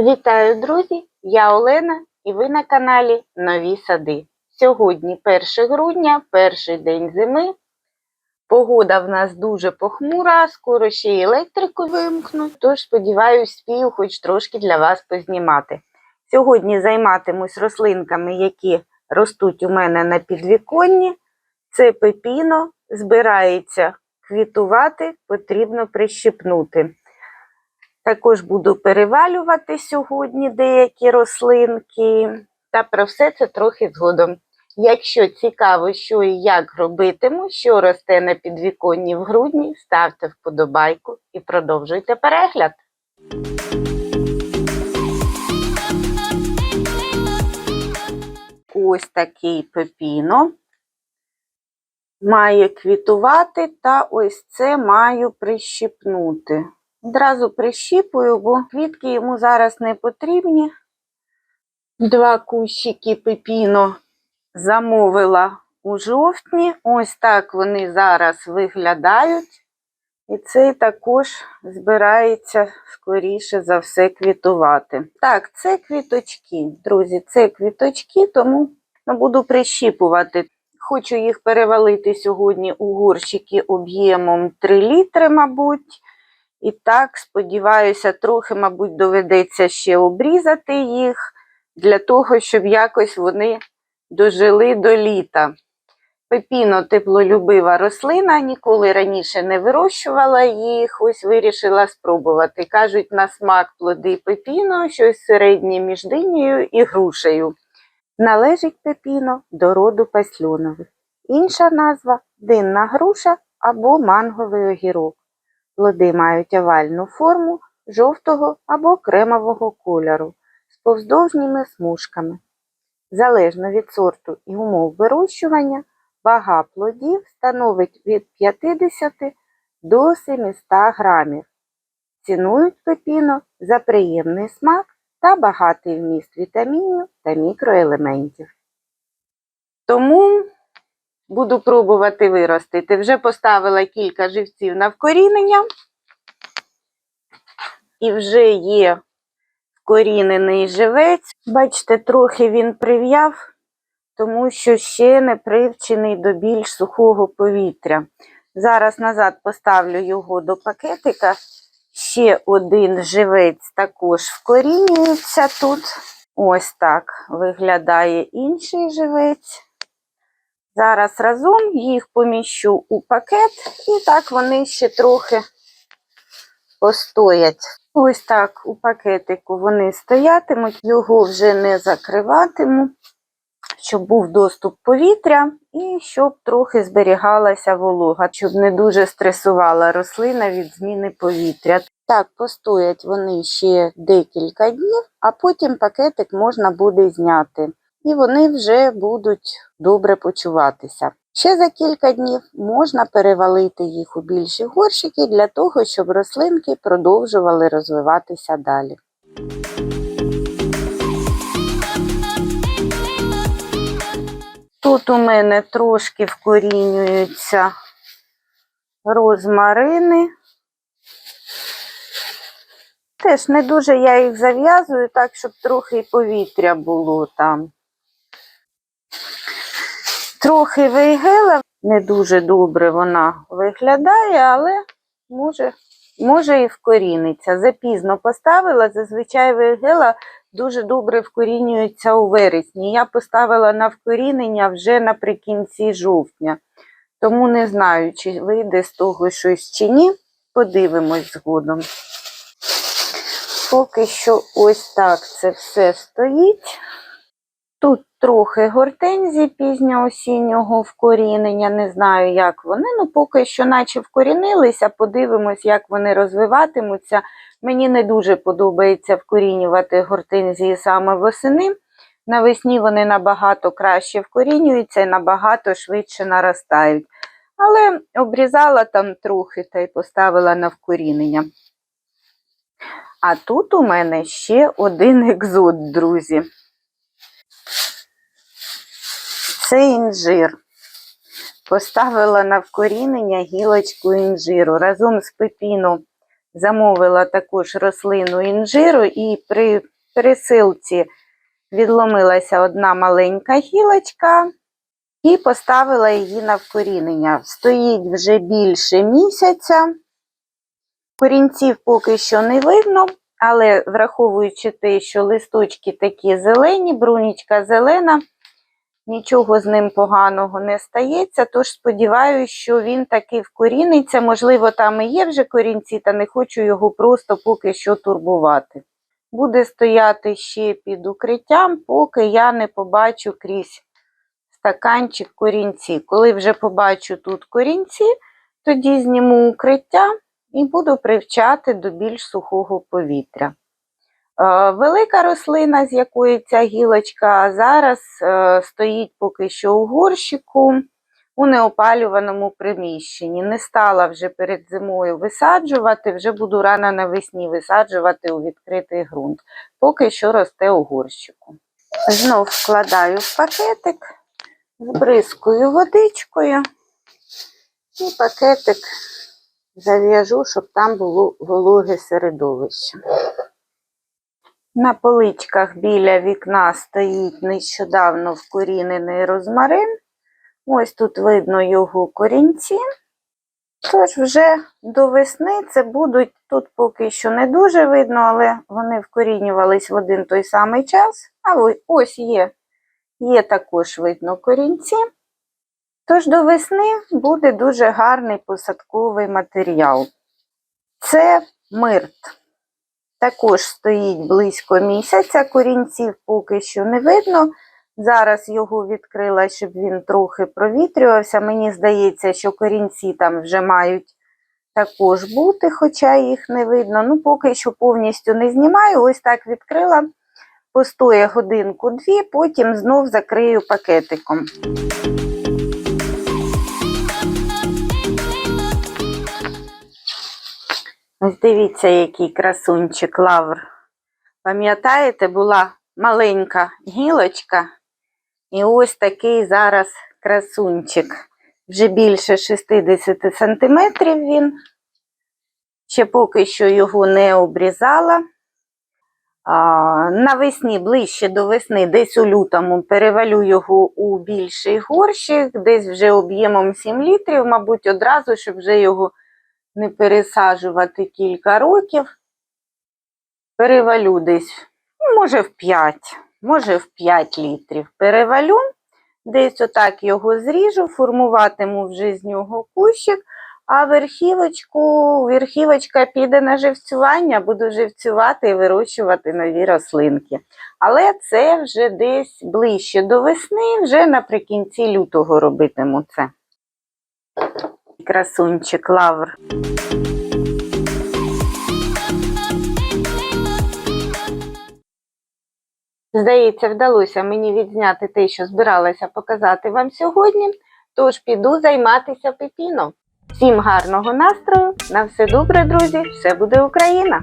Вітаю, друзі! Я Олена і ви на каналі Нові Сади. Сьогодні 1 грудня, перший день зими. Погода в нас дуже похмура, скоро ще й електрику вимкнуть, тож сподіваюсь, спію хоч трошки для вас познімати. Сьогодні займатимусь рослинками, які ростуть у мене на підвіконні. Це пепіно, збирається квітувати, потрібно прищипнути. Також буду перевалювати сьогодні деякі рослинки, та про все це трохи згодом. Якщо цікаво, що і як робитиму, що росте на підвіконні в грудні, ставте вподобайку і продовжуйте перегляд. Ось такий пепіно. Має квітувати, та ось це маю прищипнути. Одразу прищіпую, бо квітки йому зараз не потрібні. Два кущики пепіно замовила у жовтні. Ось так вони зараз виглядають. І цей також збирається скоріше за все квітувати. Так, це квіточки, друзі, це квіточки, тому буду прищіпувати. Хочу їх перевалити сьогодні у горщики об'ємом 3 літри, мабуть. І так, сподіваюся, трохи, мабуть, доведеться ще обрізати їх для того, щоб якось вони дожили до літа. Пепіно теплолюбива рослина, ніколи раніше не вирощувала їх, ось вирішила спробувати. Кажуть, на смак плоди пепіно, щось середнє між динею і грушею. Належить пепіно до роду пасльонових. Інша назва динна груша або манговий огірок. Плоди мають овальну форму жовтого або кремового кольору з повздовжніми смужками. Залежно від сорту і умов вирощування, вага плодів становить від 50 до 700 грамів. Цінують пепіно за приємний смак та багатий вміст вітамінів та мікроелементів. Тому буду пробувати виростити. Вже поставила кілька живців на вкорінення. І вже є вкорінений живець. Бачите, трохи він прив'яв, тому що ще не привчений до більш сухого повітря. Зараз назад поставлю його до пакетика. Ще один живець також вкорінюється тут. Ось так виглядає інший живець. Зараз разом їх поміщу у пакет, і так вони ще трохи постоять. Ось так у пакетику вони стоятимуть, його вже не закриватиму, щоб був доступ повітря і щоб трохи зберігалася волога, щоб не дуже стресувала рослина від зміни повітря. Так, постоять вони ще декілька днів, а потім пакетик можна буде зняти. І вони вже будуть добре почуватися. Ще за кілька днів можна перевалити їх у більші горщики для того, щоб рослинки продовжували розвиватися далі. Тут у мене трошки вкорінюються розмарини. Теж не дуже я їх зав'язую, так, щоб трохи повітря було там. Трохи вейгела, не дуже добре вона виглядає, але може може і вкоріниться. Запізно поставила, зазвичай вейгела дуже добре вкорінюється у вересні. Я поставила на вкорінення вже наприкінці жовтня. Тому не знаю, чи вийде з того щось чи ні. Подивимось згодом. Поки що ось так це все стоїть. Тут трохи гортензії пізньоосіннього вкорінення, не знаю, як вони, ну поки що наче вкорінилися, подивимось, як вони розвиватимуться. Мені не дуже подобається вкорінювати гортензії саме восени. Навесні вони набагато краще вкорінюються і набагато швидше наростають. Але обрізала там трохи та й поставила на вкорінення. А тут у мене ще один екзот, друзі. Це інжир. Поставила на вкорінення гілочку інжиру. Разом з пепіно замовила також рослину інжиру і при пересилці відломилася одна маленька гілочка і поставила її на вкорінення. Стоїть вже більше місяця. Корінців поки що не видно, але враховуючи те, що листочки такі зелені, брунічка зелена, нічого з ним поганого не стається. Тож сподіваюся, що він таки вкоріниться. Можливо, там і є вже корінці, та не хочу його просто поки що турбувати. Буде стояти ще під укриттям, поки я не побачу крізь стаканчик корінці. Коли вже побачу тут корінці, тоді зніму укриття і буду привчати до більш сухого повітря. Е, Велика рослина, з якої ця гілочка зараз е, стоїть поки що у горщику у неопалюваному приміщенні. Не стала вже перед зимою висаджувати, вже буду рано навесні висаджувати у відкритий ґрунт. Поки що росте у горщику. Знов вкладаю в пакетик, збризкую водичкою і пакетик зав'яжу, щоб там було вологе середовище. На поличках біля вікна стоїть нещодавно вкорінений розмарин. Ось тут видно його корінці. Тож вже до весни це будуть, тут поки що не дуже видно, але вони вкорінювались в один той самий час. А ось є, є також видно корінці. Тож до весни буде дуже гарний посадковий матеріал. Це мирт. Також стоїть близько місяця, корінців поки що не видно. Зараз його відкрила, щоб він трохи провітрювався. Мені здається, що корінці там вже мають також бути, хоча їх не видно. Ну, поки що повністю не знімаю. Ось так відкрила, постоє годинку-дві, потім знов закрию пакетиком. Ось дивіться, який красунчик лавр. Пам'ятаєте, була маленька гілочка, і ось такий зараз красунчик. Вже більше 60 сантиметрів він. Ще поки що його не обрізала. Навесні, ближче до весни, десь у лютому перевалю його у більший горщик, десь вже об'ємом 7 літрів, мабуть, одразу, щоб вже його не пересаджувати кілька років. Перевалю десь, ну, може, в 5, може, в 5 літрів перевалю. Десь отак його зріжу, формуватиму вже з нього кущик, а верхівочку, верхівочка піде на живцювання, буду живцювати і вирощувати нові рослинки. Але це вже десь ближче до весни, вже наприкінці лютого робитиму це. Красунчик лавр. Здається, вдалося мені відзняти те, що збиралася показати вам сьогодні. Тож піду займатися пепіном. Всім гарного настрою! На все добре, друзі! Все буде Україна!